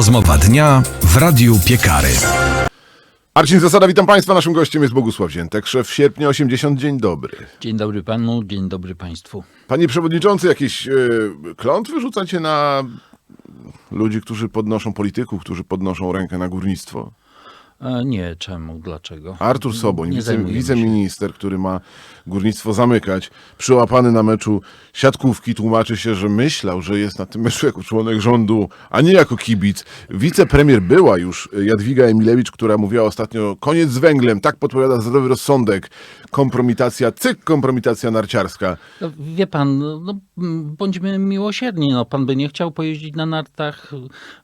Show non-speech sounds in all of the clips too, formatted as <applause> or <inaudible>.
Rozmowa dnia w Radiu Piekary. Marcin Zasada, witam Państwa. Naszym gościem jest Bogusław Ziętek, szef sierpnia 80. Dzień dobry. Dzień dobry panu, dzień dobry państwu. Panie Przewodniczący, jakieś e, klątwy rzucacie na ludzi, którzy podnoszą, polityków, którzy podnoszą rękę na górnictwo? Nie, czemu, dlaczego? Artur Soboń, Nie wice, wiceminister, który ma górnictwo zamykać, przyłapany na meczu siatkówki, tłumaczy się, że myślał, że jest na tym meczu jako członek rządu, a nie jako kibic. Wicepremier była już Jadwiga Emilewicz, która mówiła ostatnio, koniec z węglem, tak podpowiada zdrowy rozsądek, kompromitacja, cyk, kompromitacja narciarska. No, wie pan, no, bądźmy miłosierni, no, pan by nie chciał pojeździć na nartach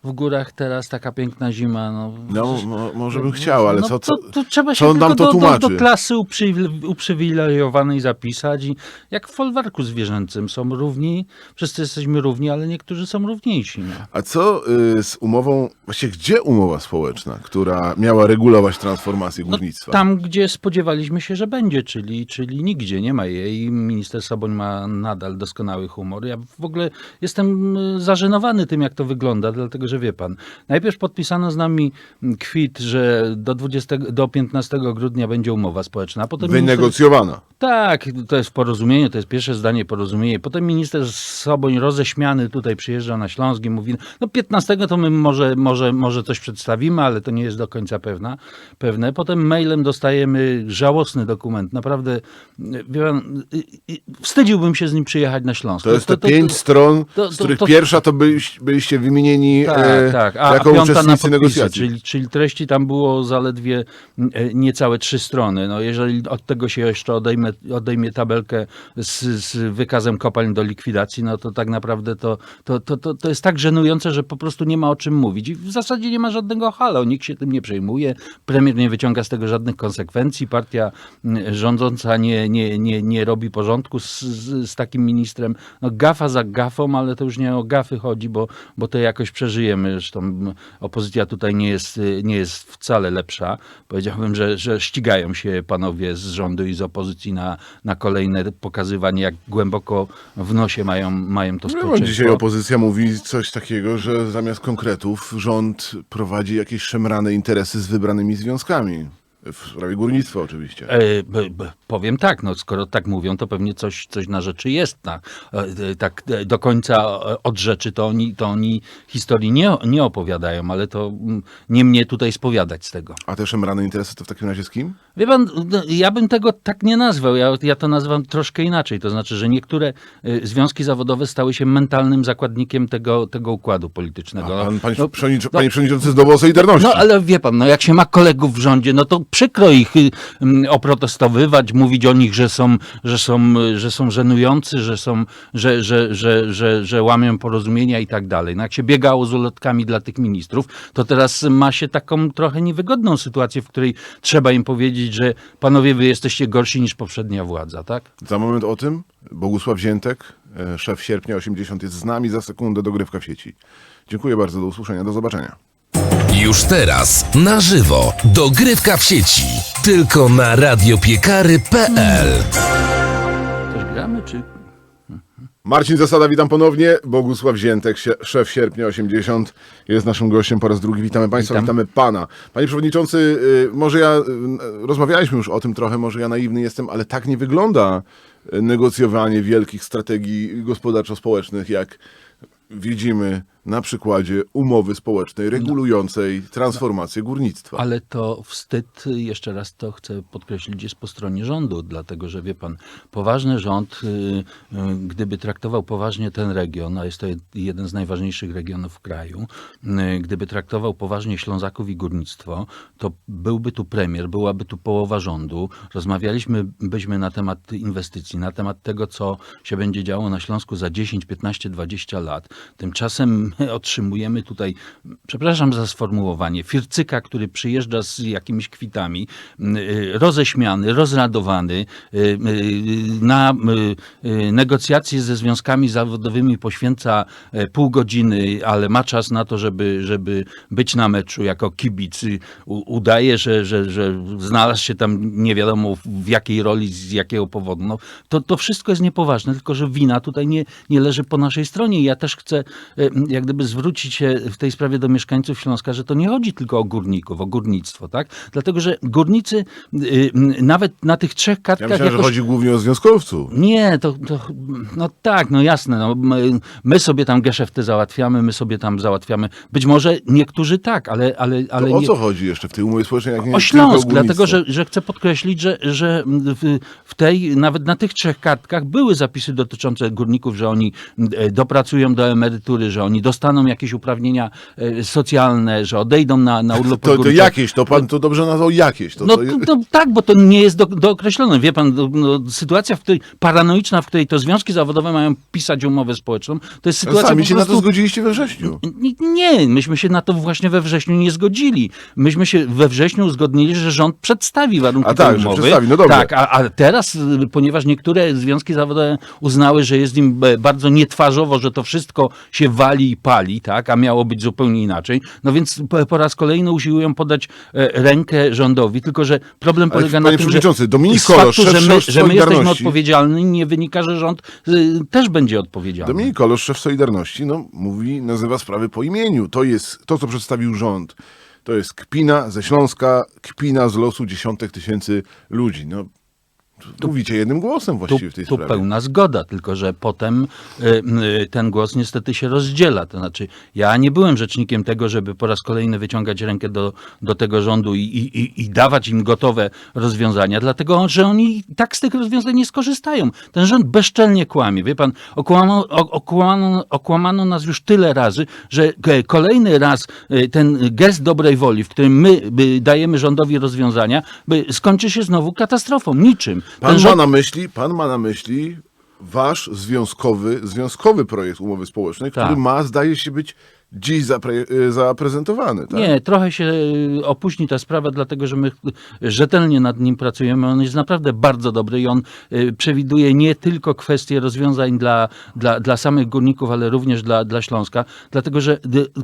w górach teraz, taka piękna zima. No, No, mo, może bym chciał, ale no, co, co, to, to trzeba się co on nam to do, do, tłumaczy? do klasy uprzywile- uprzywilejowanej zapisać i jak w folwarku zwierzęcym są równi, wszyscy jesteśmy równi, ale niektórzy są równiejsi. No. A co y, z umową, właściwie gdzie umowa społeczna, która miała regulować transformację górnictwa? No, Tam, gdzie spodziewaliśmy się, że będzie, czyli, czyli nigdzie nie ma jej. Minister Soboń ma nadal doskonały humor. Ja w ogóle jestem y, zażenowany tym, jak to wygląda, dlatego że wie pan, najpierw podpisano z nami kwit, że do, 20, do 15 grudnia będzie umowa społeczna, potem minister, Wynegocjowana. tak, to jest w porozumieniu, to jest pierwsze zdanie porozumienie. Potem minister Soboń roześmiany tutaj przyjeżdża na Śląsk i mówi, no 15 to my może, może, może coś przedstawimy, ale to nie jest do końca pewna, pewne. Potem mailem dostajemy żałosny dokument. Naprawdę, wie pan, wstydziłbym się z nim przyjechać na Śląsk. To jest te pięć stron, to- z to- których to- pierwsza to byliście, wymienieni tak, e, tak. A, jako a piąta na podpisy, negocjacji. czyli, czyli treści tam było zaledwie e, niecałe trzy strony. No jeżeli od tego się jeszcze odejmę, odejmie tabelkę z, z wykazem kopalń do likwidacji, no to tak naprawdę to, to, to, to, to jest tak żenujące, że po prostu nie ma o czym mówić. I w zasadzie nie ma żadnego halo, nikt się tym nie przejmuje, premier nie wyciąga z tego żadnych konsekwencji, partia mm, rządząca nie, nie, nie, nie robi porządku z, z, z takim ministrem. No gafa za gafą, ale to już nie o gafy chodzi, bo, bo to jakoś przeżyjemy. Zresztą mm, opozycja tutaj nie jest, nie jest wcale lepsza. Powiedziałbym, że, że ścigają się panowie z rządu i z opozycji na, na kolejne pokazywanie, jak głęboko w nosie mają, mają to No, bo społeczeństwo. dzisiaj opozycja mówi coś takiego, że zamiast konkretów rząd prowadzi jakieś szemrane interesy z wybranymi związkami. W sprawie górnictwa oczywiście. E, b, b, powiem tak, no skoro tak mówią, to pewnie coś, coś na rzeczy jest. Na, e, e, tak e, do końca e, od rzeczy to oni, to oni historii nie, nie opowiadają, ale to mm, nie mnie tutaj spowiadać z tego. A te szemrane interesy to w takim razie z kim? Wie pan, no, ja bym tego tak nie nazwał. Ja, ja to nazywam troszkę inaczej. To znaczy, że niektóre związki zawodowe stały się mentalnym zakładnikiem tego, tego układu politycznego. A pan, panie, No, przewodniczący, panie przewodniczący zdobył Solidarności. no ale wie pan, no jak się ma kolegów w rządzie, no to przykro ich y, oprotestowywać, mówić o nich, że są, że są, że są żenujący, że są, że, że, że, że, że łamią porozumienia i tak dalej. No jak się biegało z ulotkami dla tych ministrów, to teraz ma się taką trochę niewygodną sytuację, w której trzeba im powiedzieć, że panowie, wy jesteście gorsi niż poprzednia władza, tak? Za moment o tym. Bogusław Ziętek, e, szef sierpnia 80 jest z nami. Za sekundę dogrywka w sieci. Dziękuję bardzo, do usłyszenia, do zobaczenia. Już teraz na żywo dogrywka w sieci. Tylko na radiopiekary.pl. Coś gramy, czy... Marcin Zasada, witam ponownie. Bogusław Ziętek, szef sierpnia 80, jest naszym gościem po raz drugi. Witamy Państwa, Witam. witamy Pana. Panie Przewodniczący, y, może ja, y, rozmawialiśmy już o tym trochę, może ja naiwny jestem, ale tak nie wygląda y, negocjowanie wielkich strategii gospodarczo-społecznych, jak widzimy na przykładzie umowy społecznej regulującej transformację górnictwa. Ale to wstyd, jeszcze raz to chcę podkreślić, jest po stronie rządu, dlatego że wie pan, poważny rząd, y, y, gdyby traktował poważnie ten region, a jest to jed- jeden z najważniejszych regionów w kraju, y, gdyby traktował poważnie Ślązaków i górnictwo, to byłby tu premier, byłaby tu połowa rządu, rozmawialiśmy byśmy na temat inwestycji, na temat tego, co się będzie działo na Śląsku za 10, 15, 20 lat. Tymczasem my otrzymujemy tutaj, przepraszam za sformułowanie, fircyka, który przyjeżdża z jakimiś kwitami, y, roześmiany, rozradowany, y, y, na negocjacje ze związkami zawodowymi poświęca e, pół godziny, ale ma czas na to, żeby, żeby być na meczu jako kibic. Udaje, że, że, że znalazł się tam nie wiadomo w jakiej roli, z jakiego powodu. No, to, to wszystko jest niepoważne, tylko że wina tutaj nie, nie leży po naszej stronie. Ja też chcę, e, jak gdyby zwrócić się w tej sprawie do mieszkańców Śląska, że to nie chodzi tylko o górników, o górnictwo, tak? Dlatego, że górnicy y, nawet na tych trzech Ja kartkach myślałem, że jakoś... chodzi głównie o związkowców. Nie, to, to no tak, no jasne. No, my, my sobie tam geszefty załatwiamy, my sobie tam załatwiamy. Być może niektórzy tak, ale, ale, ale To o nie. co chodzi jeszcze w tej umowie społecznej? Jak nie O Śląsk, dlatego że, że chcę podkreślić, że, że w, w tej, nawet na tych trzech kartkach były zapisy dotyczące górników, że oni e, dopracują do emerytury, że oni dostaną jakieś uprawnienia e, socjalne, że odejdą na, na urlop To, to jakieś, to pan to dobrze nazwał jakieś. To, No to, to, to, tak, bo to nie jest do, dookreślone. Wie pan, no, no, sytuacja, w której paranoiczna, w której to związki zawodowe mają pisać umowę społeczną, to jest sytuacja Sami po się na to prostu... zgodziliście we wrześniu. Nie, Nie, myśmy się na to właśnie we wrześniu nie zgodzili. Myśmy się we wrześniu uzgodnili, że rząd przedstawi warunki A tak, tej że umowy. przedstawi, no dobrze. Tak, a, a teraz, y, ponieważ niektóre związki zawodowe uznały, że jest im e, bardzo nietwarzowo, że to wszystko się wali i pali, tak, a miało być zupełnie inaczej, no więc po, po raz kolejny usiłują podać e, rękę rządowi, tylko że problem Ale, polega na tym, że Dominik z faktu, że my, że my jesteśmy odpowiedzialni, nie wynika, że rząd y, też będzie odpowiedzialny. Dominik Kolosz, szef Solidarności, no, mówi, nazywa sprawy po imieniu. To jest to, co przedstawił rząd. To jest kpina ze Śląska, kpina z losu dziesiątek tysięcy ludzi. No, mówicie jednym głosem Tu, właściwie w tej tu sprawie. pełna zgoda, tylko że potem y, y, ten głos niestety się rozdziela. To znaczy, ja nie byłem rzecznikiem tego, żeby po raz kolejny wyciągać rękę do, do tego rządu i, i, i- i dawać im gotowe rozwiązania, dlatego że oni tak z tych rozwiązań nie skorzystają. Ten rząd bezczelnie kłamie. Wie pan, okłamano, okłamano, okłamano nas już tyle razy, że kolejny raz y, ten gest dobrej woli, w którym my dajemy rządowi rozwiązania, by skończy się znowu katastrofą, niczym. Pan ma na myśli, pan ma na myśli wasz związkowy, związkowy projekt umowy społecznej, który Tak. ma, zdaje się, być dziś zapre, y, zaprezentowany. Tak? Nie, trochę się y, opóźni ta sprawa, dlatego że my rzetelnie nad nim pracujemy. On jest naprawdę bardzo dobry i on y, przewiduje nie tylko kwestie rozwiązań dla, dla, dla samych górników, ale również dla, dla Śląska. Dlatego, że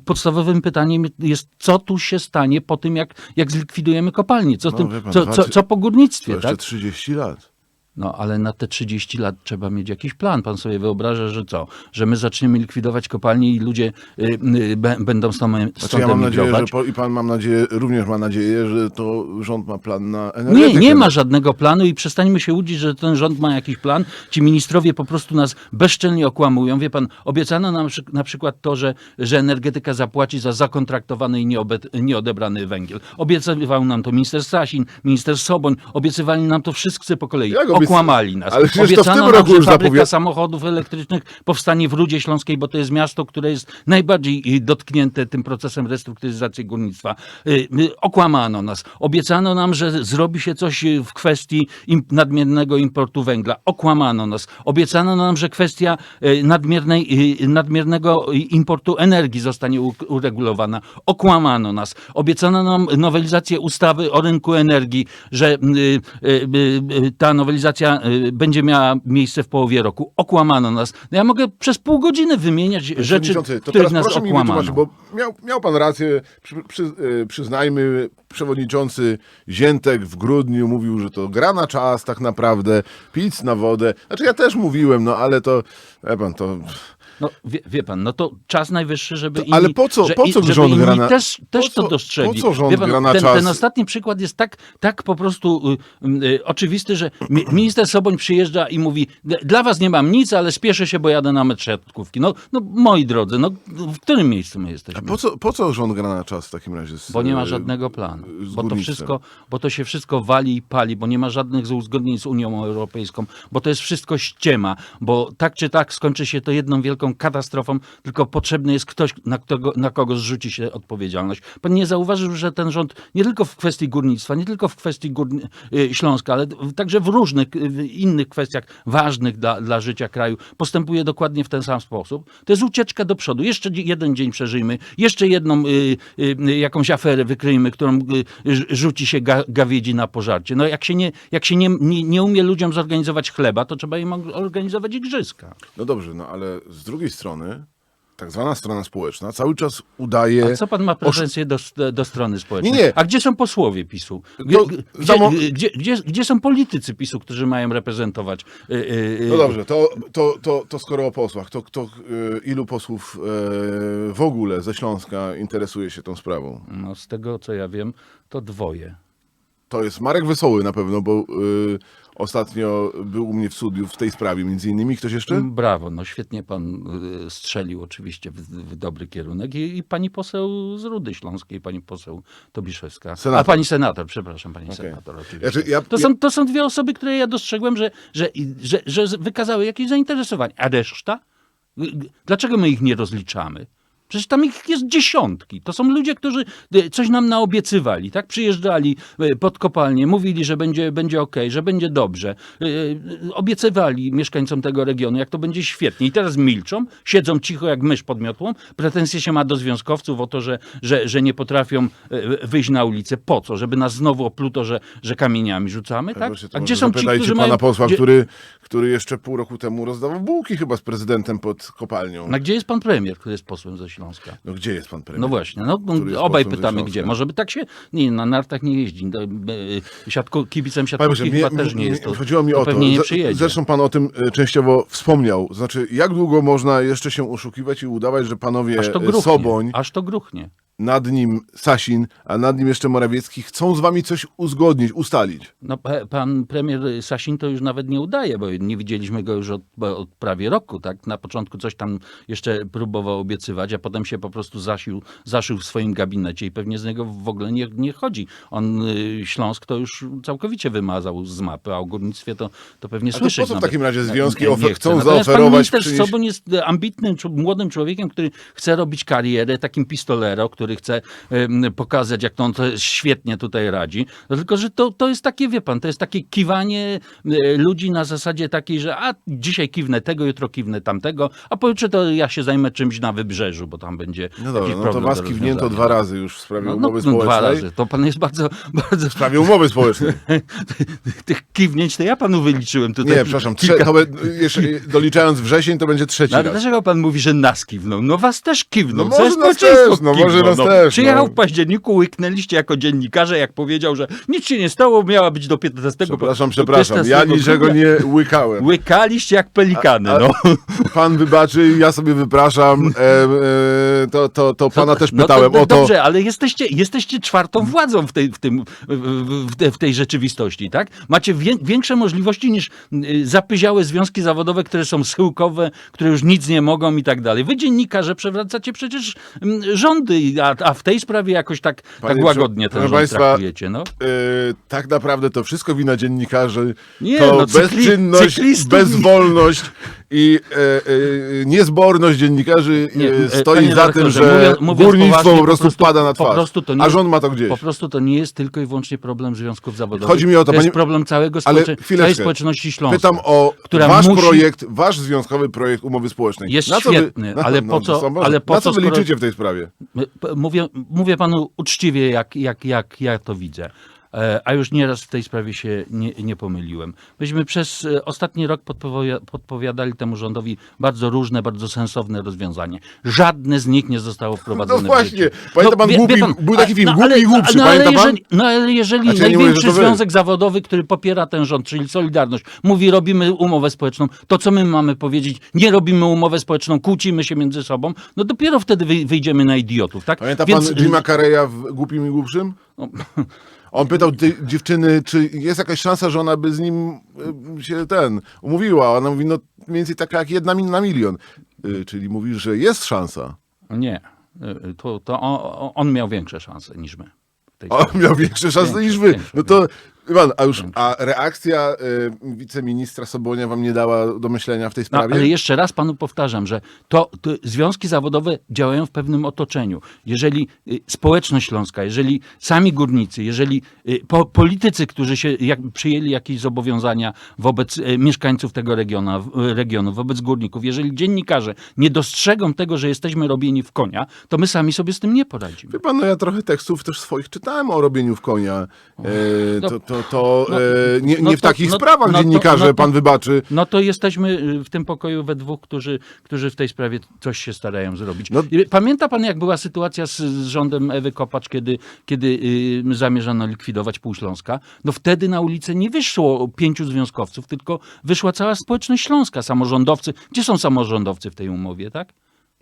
podstawowym pytaniem jest, co tu się stanie po tym, jak, jak zlikwidujemy kopalnię? Co, No, tym, pan, co, co, co po To górnictwie? jeszcze Tak? 30 lat. No, ale na te 30 lat trzeba mieć jakiś plan. Pan sobie wyobraża, że co? Że my zaczniemy likwidować kopalnie i ludzie y, y, b- będą stąd, stąd Znaczy ja mam nadzieję, że po, i pan mam nadzieję, również ma nadzieję, że to rząd ma plan na energetykę. Nie, nie ma żadnego planu i przestańmy się łudzić, że ten rząd ma jakiś plan. Ci ministrowie po prostu nas bezczelnie okłamują. Wie pan, obiecano nam na przykład to, że, że energetyka zapłaci za zakontraktowany i nieodebrany węgiel. Obiecywał nam to minister Sasin, minister Soboń. Obiecywali nam to wszyscy po kolei. Obiecy- Okłamali nas. Ale przecież to w Obiecano tym nam, roku że już fabryka samochodów elektrycznych powstanie w Rudzie Śląskiej, bo to jest miasto, które jest najbardziej y, dotknięte tym procesem restrukturyzacji górnictwa. Y, y, Okłamano nas. Obiecano nam, że zrobi się coś w kwestii nadmiernego importu węgla. Okłamano nas. Obiecano nam, że kwestia nadmiernej, nadmiernego importu energii zostanie uregulowana. Okłamano nas. Obiecano nam nowelizację ustawy o rynku energii, że ta nowelizacja y, będzie miała miejsce w połowie roku. Okłamano nas. No ja mogę przez pół godziny wymieniać rzeczy, to których teraz nas proszę mi okłamano. wytłumaczyć, bo miał, miał pan rację, przy, przy, y, przyznajmy, przewodniczący Ziętek w grudniu mówił, że to gra na czas tak naprawdę, pic na wodę. Znaczy ja też mówiłem, no ale to, wie pan, to... No, wie, wie pan, no to czas najwyższy, żeby To- inni, ale po co- po i- co żeby rząd gra na- też, też co- to dostrzegli. po co rząd pan, gra na ten, czas? ten ostatni przykład jest tak, tak po prostu y, y, oczywisty, że mi, <clears throat> minister Soboń przyjeżdża i mówi, dla was nie mam nic, ale spieszę się, bo jadę na mecz siatkówki. No, no moi drodzy, no w którym miejscu my jesteśmy? Po co, po co rząd gra na czas w takim razie? Z, Bo nie ma y, żadnego planu. Bo to, wszystko, bo to się wszystko wali i pali, bo nie ma żadnych uzgodnień z Unią Europejską, bo to jest wszystko ściema, bo tak czy tak skończy się to jedną wielką katastrofą, tylko potrzebny jest ktoś, na, kogo, na kogo zrzuci się odpowiedzialność. Pan nie zauważył, że ten rząd nie tylko w kwestii górnictwa, nie tylko w kwestii górni- y, Śląska, ale także w różnych y, w innych kwestiach ważnych dla, dla życia kraju postępuje dokładnie w ten sam sposób. To jest ucieczka do przodu. Jeszcze jeden dzień przeżyjmy, jeszcze jedną y, y, y, jakąś aferę wykryjmy, którą y, rz- rzuci się ga, gawiedzi na pożarcie. No jak się, nie, jak się nie, nie, nie umie ludziom zorganizować chleba, to trzeba im organizować igrzyska. No dobrze, no ale z drugiej strony tak zwana strona społeczna cały czas udaje... A co pan ma pretensje do, do strony społecznej? Nie, nie. A gdzie są posłowie PiSu? Gdzie, To gdzie, mo- gdzie, gdzie, gdzie są politycy PiSu, którzy mają reprezentować? y, y, y, No dobrze, to, to, to, to skoro o posłach, to, to y, ilu posłów y, w ogóle ze Śląska interesuje się tą sprawą? No, z tego co ja wiem, to dwoje. To jest Marek Wesoły na pewno, bo y, ostatnio był u mnie w studiu w tej sprawie między innymi. Ktoś jeszcze? Brawo, no świetnie pan y, strzelił oczywiście w, w dobry kierunek. I, I pani poseł z Rudy Śląskiej, pani poseł Tobiszewska. Senator. A pani senator, przepraszam, pani senator oczywiście. Znaczy, ja- to, są, to są dwie osoby, które ja dostrzegłem, że, że, że, że wykazały jakieś zainteresowanie. A reszta? Dlaczego my ich nie rozliczamy? Przecież tam ich jest dziesiątki. To są ludzie, którzy y, coś nam naobiecywali, tak? Przyjeżdżali y, pod kopalnię, mówili, że będzie, będzie okej, że będzie dobrze. Y, Obiecywali mieszkańcom tego regionu, jak to będzie świetnie. I teraz milczą, siedzą cicho jak mysz pod miotłą. Pretensje się ma do związkowców o to, że, że, że nie potrafią wyjść na ulicę. Po co? Żeby nas znowu opluto, że, że kamieniami rzucamy, tak? To A gdzie są ci, którzy pana mają... posła, gdzie, który, który jeszcze pół roku temu rozdawał bułki chyba z prezydentem pod kopalnią. A gdzie jest pan premier, który jest posłem ze Śląska? No gdzie jest pan premier? No właśnie, no, obaj pytamy gdzie. Może by tak się. Nie, na nartach nie jeździ. No, e, Siatko, kibicem siatkówki chyba też nie jest. To, chodziło mi to o to. nie przyjedzie. Zresztą pan o tym e, częściowo wspomniał. Znaczy, jak długo można jeszcze się oszukiwać i udawać, że panowie aż to e, gruchnie. Soboń, Aż to gruchnie. Nad nim Sasin, a nad nim jeszcze Morawiecki chcą z wami coś uzgodnić, ustalić. No, pa- pan premier Sasin to już nawet nie udaje, bo nie widzieliśmy go już od, od prawie roku. Tak? Na początku coś tam jeszcze próbował obiecywać, a potem się po prostu zasił, zaszył w swoim gabinecie i pewnie z niego w ogóle nie, nie chodzi. On y, Śląsk to już całkowicie wymazał z mapy, a o górnictwie to, to pewnie słyszeć. po co w takim razie związki Nie- chcą Natomiast zaoferować, Pan minister przynieść- Soboń jest ambitnym, młodym człowiekiem, który chce robić karierę, takim pistolero, który chce em, pokazać, jak to on to świetnie tutaj radzi. No, tylko, że to, to jest takie, wie pan, to jest takie kiwanie e, ludzi na zasadzie takiej, że a dzisiaj kiwnę tego, jutro kiwnę tamtego, a pojutrze to ja się zajmę czymś na wybrzeżu, bo tam będzie No dobra, no to was kiwnięto dwa razy już w sprawie No, no, umowy no, dwa społecznej. razy. To pan jest bardzo, bardzo... W sprawie umowy społecznej. <laughs> Tych kiwnięć to ja panu wyliczyłem tutaj. Nie, przepraszam, trze- kilka- to be, jeszcze doliczając wrzesień, to będzie trzeci No, ale raz. dlaczego pan mówi, że nas kiwnął? No was też kiwnął. No Całe może nas też, no może nas też, Przyjechał no. w październiku, łyknęliście jako dziennikarze, jak powiedział, że nic się nie stało, miała być do 15. Przepraszam, do przepraszam, 15 ja niczego nie łykałem. Łykaliście jak pelikany, A- a- no. Pan wybaczy, ja sobie wypraszam, e, e, to, to, to pana też No pytałem to, o to. Dobrze, ale jesteście, jesteście czwartą władzą w tej, w, tym, w, w, te- w tej rzeczywistości, tak? Macie wię, większe możliwości niż y, zapyziałe związki zawodowe, które są schyłkowe, które już nic nie mogą i tak dalej. Wy dziennikarze przewracacie przecież mm, rządy, a, a w tej sprawie jakoś tak, Panie tak łagodnie ten rząd państwa, traktujecie, no. E, tak naprawdę to wszystko wina dziennikarzy. Nie, to no, cykli- bezczynność, bezwolność i e, e, niezborność dziennikarzy e, Nie, e, stoi panie za tym, redaktorze, że mówiąc- mówiąc górnictwo poważnie, po prostu wpada na po twarz. prostu to nie a jest- rząd ma to gdzieś. Po prostu to nie jest tylko i wyłącznie problem związków zawodowych. Chodzi mi o to, to jest panie- problem całego Ale społecze... całej chwileczkę. społeczności śląskiej. Pytam o która wasz musi- projekt, wasz związkowy projekt umowy społecznej. Jest co świetny, ale po co- są- ale po na co co, wy skoro- liczycie w tej sprawie? P- Mówię, mówię panu uczciwie, jak, jak, jak ja to widzę. E, A już nieraz w tej sprawie się nie, nie pomyliłem. Myśmy przez e, ostatni rok podpowi- podpowiadali temu rządowi bardzo różne, bardzo sensowne rozwiązania. Żadne z nich nie zostało wprowadzone No właśnie. życie. Pamięta pan głupi- był taki film, Głupi i głupszy, no, ale pan? jeżeli, no ale jeżeli Znaczy, ja mówię, największy wy. związek zawodowy, który popiera ten rząd, czyli Solidarność, mówi robimy umowę społeczną, to co my mamy powiedzieć? Nie robimy umowę społeczną, kłócimy się między sobą, no dopiero wtedy wy- wyjdziemy na idiotów, tak? Pamięta Więc- pan Jima Carreya w Głupim i Głupszym? No, <laughs> On pytał dziewczyny, czy jest jakaś szansa, że ona by z nim y, się ten umówiła. A Ona mówi, no mniej więcej taka jak jedna min na milion. Y, Czyli mówisz, że jest szansa. Nie, Y, to, to on, on miał większe szanse niż my. On miał większe szanse niż wy. No to, Iwan, a już, a reakcja y, wiceministra Sobonia wam nie dała do myślenia w tej No, sprawie? ale jeszcze raz panu powtarzam, że to, to związki zawodowe działają w pewnym otoczeniu. Jeżeli y, społeczność śląska, jeżeli sami górnicy, jeżeli y, po, politycy, którzy się jak, przyjęli jakieś zobowiązania wobec y, mieszkańców tego regiona, w- y, regionu, wobec górników, jeżeli dziennikarze nie dostrzegą tego, że jesteśmy robieni w konia, to my sami sobie z tym nie poradzimy. Wie pan, no ja trochę tekstów też swoich czytałem o robieniu w konia. E, to, to to, to No, e, nie, no nie w to- takich no- sprawach no to- dziennikarze, no to- pan wybaczy. No to jesteśmy y, w tym pokoju we dwóch, którzy, którzy w tej sprawie coś się starają zrobić. No- I Pamięta pan, jak była sytuacja z, z rządem Ewy Kopacz, kiedy, kiedy y, zamierzano likwidować pół Śląska? No wtedy na ulicę nie wyszło pięciu związkowców, tylko wyszła cała społeczność śląska, samorządowcy. Gdzie są samorządowcy w tej umowie, tak?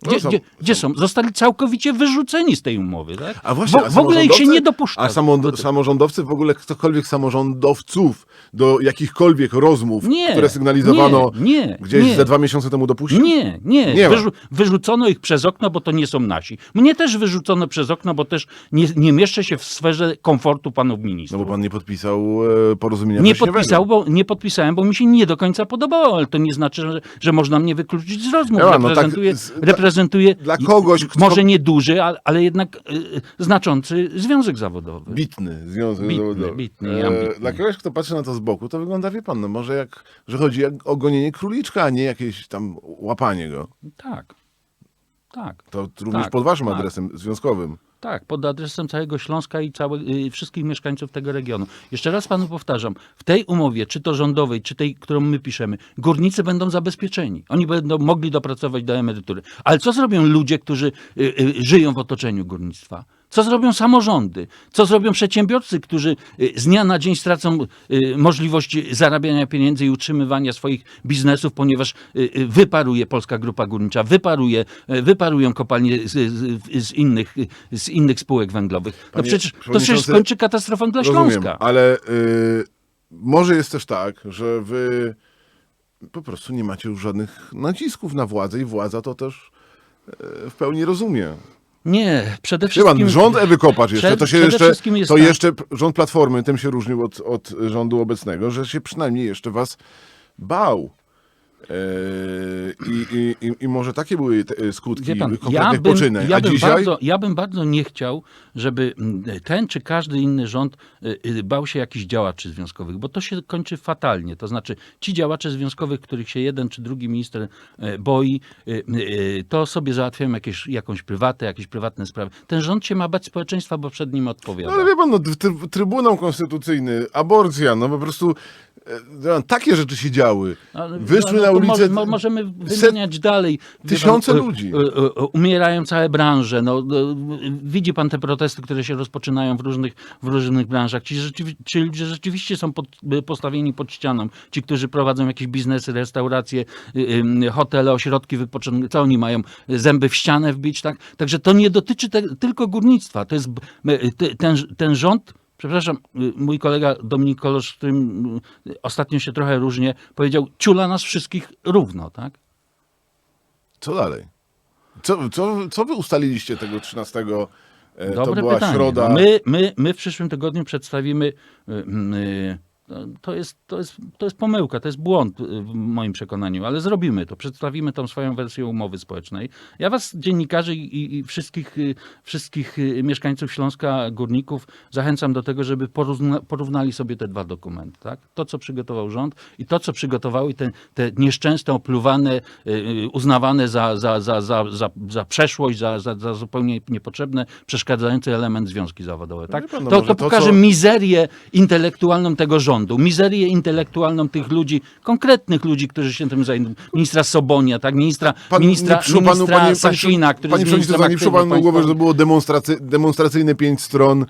Gdzie, No są- gdzie, są? Zostali całkowicie wyrzuceni z tej umowy, tak? A właśnie, w, a w ogóle ich się nie dopuszcza. A samo, do- samorządowcy, w ogóle ktokolwiek samorządowców do jakichkolwiek rozmów, Nie, które sygnalizowano nie, nie, gdzieś nie. ze dwa miesiące temu dopuścił? Nie, nie. Nie. Wyrzu- wyrzucono ich przez okno, bo to nie są nasi. Mnie też wyrzucono przez okno, bo też nie, nie mieszczę się w sferze komfortu panów No ministrów. bo pan nie podpisał e, porozumienia nie, podpisał, bo, nie podpisałem, bo mi się nie do końca podobało, ale to nie znaczy, że, że można mnie wykluczyć z rozmów. Ja, no tak, reprezentuję, z- reprezentuję dla kogoś, kto- może nie duży, ale, jednak y, y, znaczący związek zawodowy. Bitny związek Bitny, zawodowy. bitny E, ambitny. Dla kogoś, kto patrzy na to z boku, to wygląda, wie pan, no może jak, że chodzi o gonienie króliczka, a nie jakieś tam łapanie go. Tak. Tak. To również Tak, pod waszym tak. adresem związkowym. Tak, pod adresem całego Śląska i całe, y, wszystkich mieszkańców tego regionu. Jeszcze raz panu powtarzam, w tej umowie, czy to rządowej, czy tej, którą my piszemy, górnicy będą zabezpieczeni. Oni będą mogli dopracować do emerytury. Ale co zrobią ludzie, którzy y, y, żyją w otoczeniu górnictwa? Co zrobią samorządy? Co zrobią przedsiębiorcy, którzy y, z dnia na dzień stracą y, możliwość zarabiania pieniędzy i utrzymywania swoich biznesów, ponieważ y, wyparuje Polska Grupa Górnicza, wyparuje, wyparują kopalnie z, z, innych, z innych spółek węglowych. No Panie przecież to się przewodniczący, skończy katastrofą dla Rozumiem, Śląska. ale może jest też tak, że wy po prostu nie macie już żadnych nacisków na władzę i władza to też w pełni rozumie. Nie, przede Wie wszystkim... pan, rząd Ewy Kopacz jeszcze, Przed- to się jeszcze, to tak- jeszcze rząd Platformy tym się różnił od, od rządu obecnego, że się przynajmniej jeszcze was bał. Eee, i, i, i, I może takie były te, skutki pan, konkretnych ja bym, poczynań. ja, bym dzisiaj bardzo, ja bym bardzo nie chciał, żeby ten czy każdy inny rząd y, y, bał się jakichś działaczy związkowych, bo to się kończy fatalnie. To znaczy, ci działacze związkowych, których się jeden czy drugi minister e, boi, to sobie załatwiają jakieś, jakąś prywatę, jakieś prywatne sprawy. Ten rząd się ma bać społeczeństwa, bo przed nim odpowiada. No ale wie pan, no, try- Trybunał Konstytucyjny, aborcja, no po prostu e, takie rzeczy się działy. Ale- Wyszły no, na to ulicę Może, mo- możemy wymieniać dalej. Wie tysiące pan, e, ludzi. e, e, Umierają całe branże. No, e, widzi pan te protesty, które się rozpoczynają w różnych, w różnych branżach. Ci, rzeczywi- ci ludzie rzeczywiście są pod, postawieni pod ścianą. Ci, którzy prowadzą jakieś biznesy, restauracje, e, e, hotele, ośrodki wypoczynku, co oni mają? Zęby w ścianę wbić, tak? Także to nie dotyczy te, tylko górnictwa. To jest b- e, te- ten, ten rząd Przepraszam, y, mój kolega Dominik Kolosz, z którym y, ostatnio się trochę różnie, powiedział, ciula nas wszystkich równo, tak? Co dalej? Co, co, co wy ustaliliście tego 13? E, to Dobre była pytanie. środa. No My, my, my w przyszłym tygodniu przedstawimy. y, y, To jest, to, jest, to jest pomyłka, to jest błąd y, w moim przekonaniu, ale zrobimy to. Przedstawimy tą swoją wersję umowy społecznej. Ja was, dziennikarzy i, i- wszystkich, y, wszystkich y, mieszkańców Śląska, górników, zachęcam do tego, żeby porówna, porównali sobie te dwa dokumenty. Tak? To, co przygotował rząd i to, co przygotowały te, te nieszczęsne, opluwane, uznawane za, za, za, za, za, za przeszłość, za, za, za zupełnie niepotrzebne, przeszkadzający element związki zawodowe. Tak? wie pan, no to, to to, pokaże co- mizerię intelektualną tego rządu, mizerię intelektualną tych ludzi, konkretnych ludzi, którzy się tym zajmują. Ministra Sobonia, tak? ministra, Pan, ministra, nie przyszło ministra panu, panie, Sasina, który panie jest ministrem przewodniczący, nie aktywów panu do głowy, że to było demonstracy, demonstracyjne pięć stron,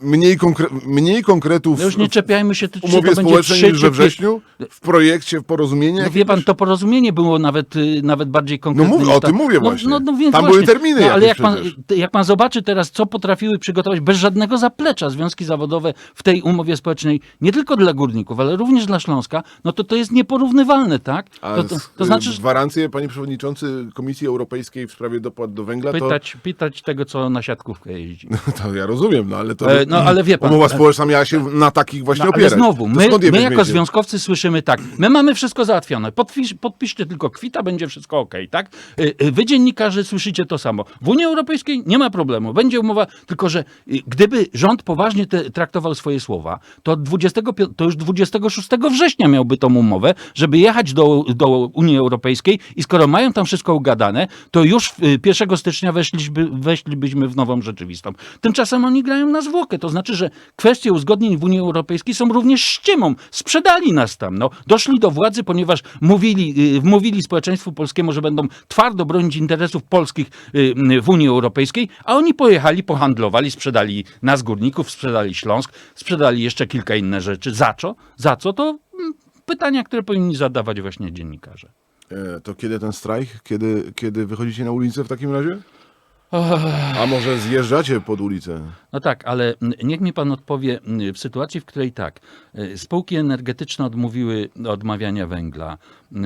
mniej, konkre, mniej konkretów No już nie czepiajmy się, czy umowie to będzie niż we wrześniu, w projekcie, w porozumieniu. No wie pan, to porozumienie było nawet, y, nawet bardziej konkretne. mówię, niż o tym mówię no, właśnie. No, no, więc Tam właśnie. były terminy no, ale jak pan, jak pan zobaczy teraz, co potrafiły przygotować bez żadnego zaplecza związki zawodowe w tej umowie społecznej, nie tylko dla górników, ale również dla Śląska, no to to jest nieporównywalne, tak? A To, to, to znaczy, że gwarancje, panie przewodniczący Komisji Europejskiej w sprawie dopłat do węgla, to, pytać, pytać tego, co na siatkówkę jeździ. <laughs> to ja rozumiem, no ale to E, no, ale wie pan- umowa społeczna miała się na takich właśnie No, ale opierać. znowu, To my, my jako związkowcy słyszymy tak, my mamy wszystko załatwione, Podpisz, podpiszcie tylko kwita, będzie wszystko ok, tak? Y, Wy dziennikarze słyszycie to samo. W Unii Europejskiej nie ma problemu, będzie umowa, tylko że gdyby rząd poważnie te, traktował swoje słowa, to, 25, to już 26 września miałby tą umowę, żeby jechać do, do Unii Europejskiej i skoro mają tam wszystko ugadane, to już y, 1 stycznia weszliśmy, weszlibyśmy w nową rzeczywistą. Tymczasem oni grają nas w zwłokę. To znaczy, że kwestie uzgodnień w Unii Europejskiej są również ściemą. Sprzedali nas tam. No. Doszli do władzy, ponieważ mówili, y, wmówili społeczeństwu polskiemu, że będą twardo bronić interesów polskich y, w Unii Europejskiej, a oni pojechali, pohandlowali, sprzedali nas górników, sprzedali Śląsk, sprzedali jeszcze kilka innych rzeczy. Za co? Za co? To mm, pytania, które powinni zadawać właśnie dziennikarze. E, To kiedy ten strajk? Kiedy, kiedy wychodzicie na ulicę w takim razie? A może zjeżdżacie pod ulicę? No tak, ale niech mi pan odpowie mm, w sytuacji, w której tak, y, spółki energetyczne odmówiły odmawiania węgla, y,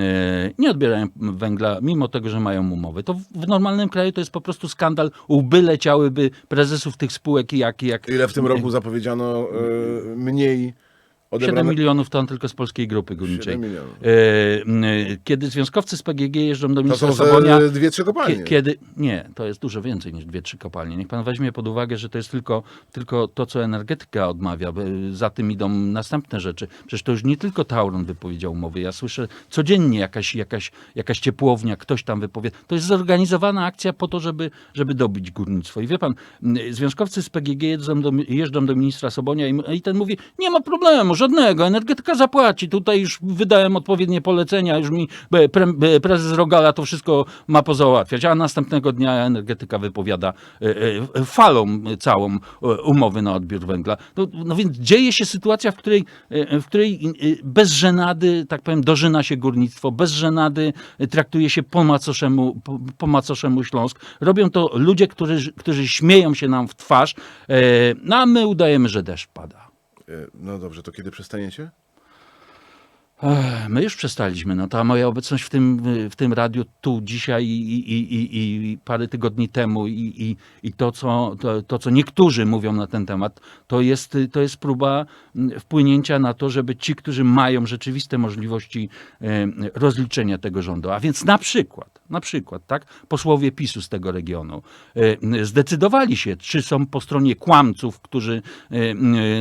nie odbierają węgla, mimo tego, że mają umowy. To w- normalnym kraju to jest po prostu skandal. Łby leciałyby prezesów tych spółek jak... jak Ile w tym roku zapowiedziano e, mniej 7 odebrane? milionów ton tylko z polskiej grupy górniczej. 7 milionów. Y, y, Kiedy związkowcy z PGG jeżdżą do To ministra są Sobonia... dwie, trzy kopalnie. Kie- Kiedy, nie, to jest dużo więcej niż dwie, trzy kopalnie. Niech pan weźmie pod uwagę, że to jest tylko, tylko to, co energetyka odmawia. bo Za tym idą następne rzeczy. Przecież to już nie tylko Tauron wypowiedział umowy. Ja słyszę codziennie jakaś, jakaś, jakaś ciepłownia, ktoś tam wypowie. To jest zorganizowana akcja po to, żeby, żeby dobić górnictwo. I wie pan, związkowcy z PGG jeżdżą do, jeżdżą do ministra Sobonia i, i ten mówi, nie ma problemu, żadnego, energetyka zapłaci. Tutaj już wydałem odpowiednie polecenia, już mi e, pre, e, prezes Rogala to wszystko ma pozałatwiać, a następnego dnia energetyka wypowiada e, falą całą umowy na odbiór węgla. No, no więc dzieje się sytuacja, w której, w której bez żenady, tak powiem, dożyna się górnictwo, bez żenady traktuje się po macoszemu, po, po macoszemu Śląsk. Robią to ludzie, którzy, którzy śmieją się nam w twarz, no a my udajemy, że deszcz pada. E, No dobrze, to kiedy przestaniecie? My już przestaliśmy. No, ta moja obecność w tym, w tym radiu tu dzisiaj i, i, i, i parę tygodni temu i, i, i to, co, to, to, co niektórzy mówią na ten temat, to jest, to jest próba mm, wpłynięcia na to, żeby ci, którzy mają rzeczywiste możliwości e, rozliczenia tego rządu, a więc na przykład, na przykład, tak, posłowie PiSu z tego regionu e, zdecydowali się, czy są po stronie kłamców, którzy, e,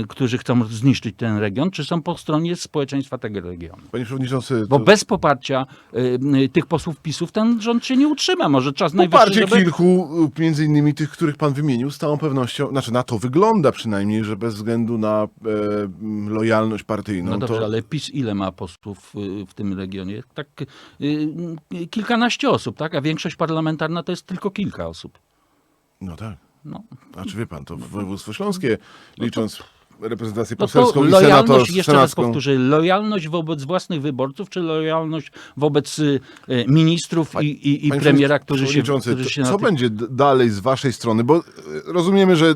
którzy chcą zniszczyć ten region, czy są po stronie społeczeństwa tego regionu. Panie Przewodniczący, Bo to bez poparcia y, y, tych posłów PiSów ten rząd się nie utrzyma. Może czas najwyższy, poparcie żeby... kilku, między innymi tych, których pan wymienił, z całą pewnością, znaczy na to wygląda przynajmniej, że bez względu na e, lojalność partyjną, No dobrze, to ale PiS ile ma posłów y, w tym regionie? Tak y, y, kilkanaście osób, tak? A większość parlamentarna to jest tylko kilka osób. no tak. No. Znaczy wie pan, to województwo śląskie, licząc reprezentację No to poselską i lojalność, jeszcze raz powtórzę, lojalność wobec własnych wyborców, czy lojalność wobec y, y, ministrów i, i, i Panie premiera, którzy się, którzy się co tych- będzie dalej z waszej strony? Bo e, rozumiemy, że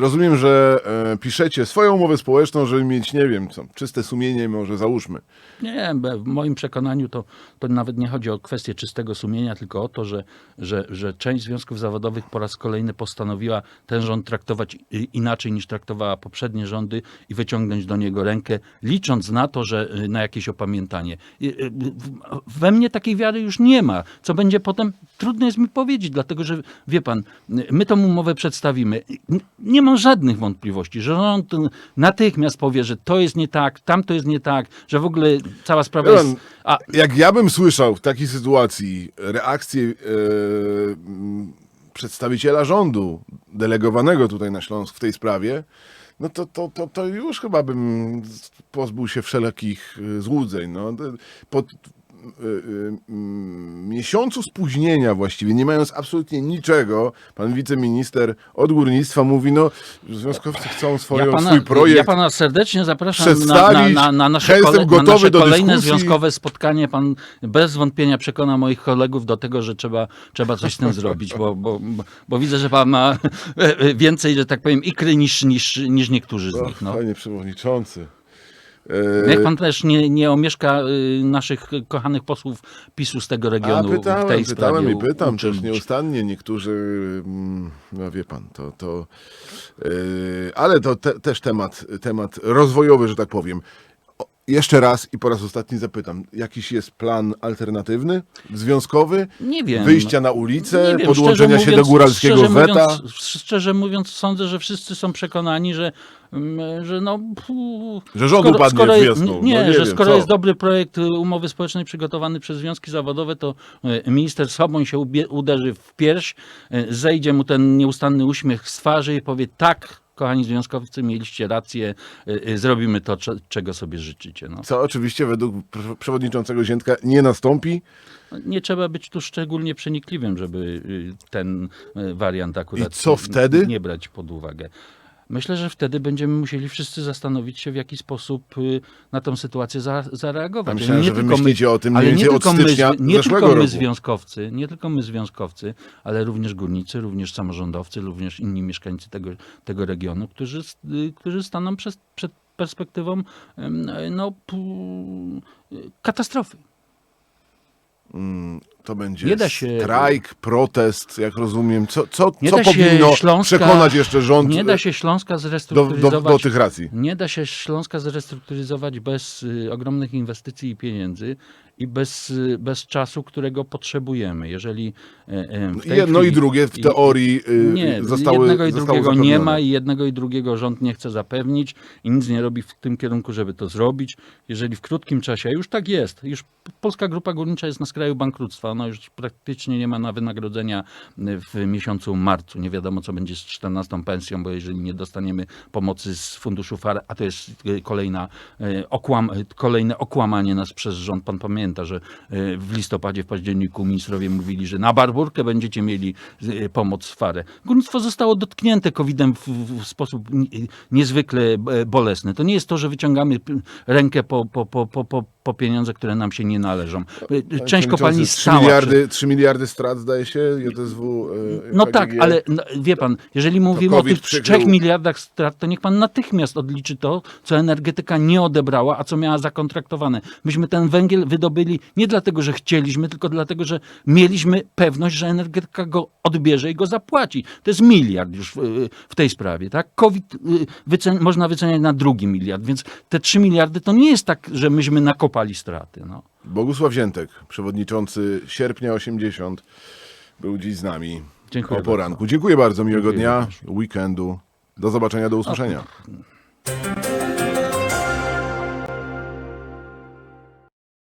rozumiem, że e, piszecie swoją umowę społeczną, żeby mieć, nie wiem, co, czyste sumienie, może załóżmy. Nie, w moim przekonaniu to, to nawet nie chodzi o kwestię czystego sumienia, tylko o to, że, że, że część związków zawodowych po raz kolejny postanowiła ten rząd traktować inaczej niż traktowała poprzednie rządy i wyciągnąć do niego rękę, licząc na to, że y, na jakieś opamiętanie. Y, w- We mnie takiej wiary już nie ma. Co będzie potem, trudno jest mi powiedzieć, dlatego że wie pan, y, my tą umowę przedstawimy. Nie mam żadnych wątpliwości, że rząd natychmiast powie, że to jest nie tak, tam to jest nie tak, że w ogóle cała sprawa Wie jest... A, Jak ja bym słyszał w takiej sytuacji reakcję e, przedstawiciela rządu delegowanego tutaj na Śląsk w tej sprawie, no to, to, to, to już chyba bym pozbył się wszelakich e, złudzeń. No. Po m, miesiącu spóźnienia właściwie, nie mając absolutnie niczego, pan wiceminister od górnictwa mówi, no związkowcy chcą swoją, ja pana, swój projekt ja pana serdecznie zapraszam na, na, na, na nasze, kole, na nasze kolejne dyskusji. związkowe spotkanie. Pan bez wątpienia przekona moich kolegów do tego, że trzeba, trzeba coś z tym zrobić, bo, bo, bo, bo widzę, że pan ma <laughs> więcej, że tak powiem, ikry niż, niż, niż niektórzy z nich. No. Panie przewodniczący. Niech pan też nie, nie omieszka y, naszych kochanych posłów PiSu z tego A regionu pytałem, w tej pytałem sprawie i pytam, uczynić. też nieustannie niektórzy, mm, no wie pan, to, to yy, ale to te, też temat, temat rozwojowy, że tak powiem. Jeszcze raz i po raz ostatni zapytam, jakiś jest plan alternatywny, związkowy? Nie wiem. Wyjścia na ulicę, wiem, podłączenia szczerze się do mówiąc- góralskiego szczerze weta? Mówiąc, szczerze mówiąc, sądzę, że wszyscy są przekonani, że, mm, że no... Że rząd upadnie w jest. Nie, No nie że wiem, skoro co? jest dobry projekt y, umowy społecznej przygotowany przez związki zawodowe, to y, minister Soboń się uderzy w pierś, y, zejdzie mu ten nieustanny uśmiech z twarzy i powie tak, kochani związkowcy, mieliście rację, y, y, zrobimy to, cze- czego sobie życzycie. No. Co oczywiście według pr- przewodniczącego Ziętka nie nastąpi. Nie trzeba być tu szczególnie przenikliwym, żeby y, ten wariant akurat I co wtedy? nie brać pod uwagę. Myślę, że wtedy będziemy musieli wszyscy zastanowić się, w jaki sposób y, na tą sytuację za, zareagować. Ja myślałem, nie że wy tylko my- o tym nie od tylko my, nie tylko my roku. związkowcy, nie tylko my związkowcy, ale również górnicy, również samorządowcy, również inni mieszkańcy tego, tego regionu, którzy, y, którzy staną przez, przed perspektywą no, y, katastrofy. To będzie Nie da się- strajk, protest, jak rozumiem. Co, co, Nie co da się powinno Śląska, przekonać jeszcze rząd Nie da się do, Śląska do, zrestrukturyzować. do tych racji? Nie da się Śląska zrestrukturyzować bez y, ogromnych inwestycji i pieniędzy i bez, bez czasu, którego potrzebujemy. Jeżeli e, e, tej Jedno i chwili- drugie w i- teorii y, nie, zostały jednego i drugiego nie ma i jednego i drugiego rząd nie chce zapewnić i nic nie robi w tym kierunku, żeby to zrobić. Jeżeli w krótkim czasie, a już tak jest, już Polska Grupa Górnicza jest na skraju bankructwa, ona już praktycznie nie ma na wynagrodzenia w miesiącu marcu. Nie wiadomo, co będzie z 14 pensją, bo jeżeli nie dostaniemy pomocy z funduszu FAR, a to jest y, kolejna, y, okłam, kolejne okłamanie nas przez rząd. Pan pamięta, że y, w listopadzie, w październiku ministrowie mówili, że na barburkę będziecie mieli y, pomoc z FARE. Górnictwo zostało dotknięte COVID-em w, w sposób ni- niezwykle e, bolesny. To nie jest to, że wyciągamy rękę po, po, po, po, po, po pieniądze, które nam się nie należą. Część kopalni 3 stała. miliardy, 3 miliardy strat, zdaje się, JSW. y, No KGG. tak, ale no, wie pan, jeżeli mówimy o tych przykrył. 3 miliardach strat, to niech pan natychmiast odliczy to, co energetyka nie odebrała, a co miała zakontraktowane. Myśmy ten węgiel wydobyli nie dlatego, że chcieliśmy, tylko dlatego, że mieliśmy pewność, że energetyka go odbierze i go zapłaci. To jest miliard już w, w tej sprawie. Tak? COVID y, wycen- można wyceniać na drugi miliard, więc te 3 miliardy to nie jest tak, że myśmy nakopali straty. No. Bogusław Ziętek, przewodniczący sierpnia 80, był dziś z nami Dziękuję o poranku. Dziękuję bardzo, miłego Dziękuję dnia, również. weekendu. Do zobaczenia, do usłyszenia.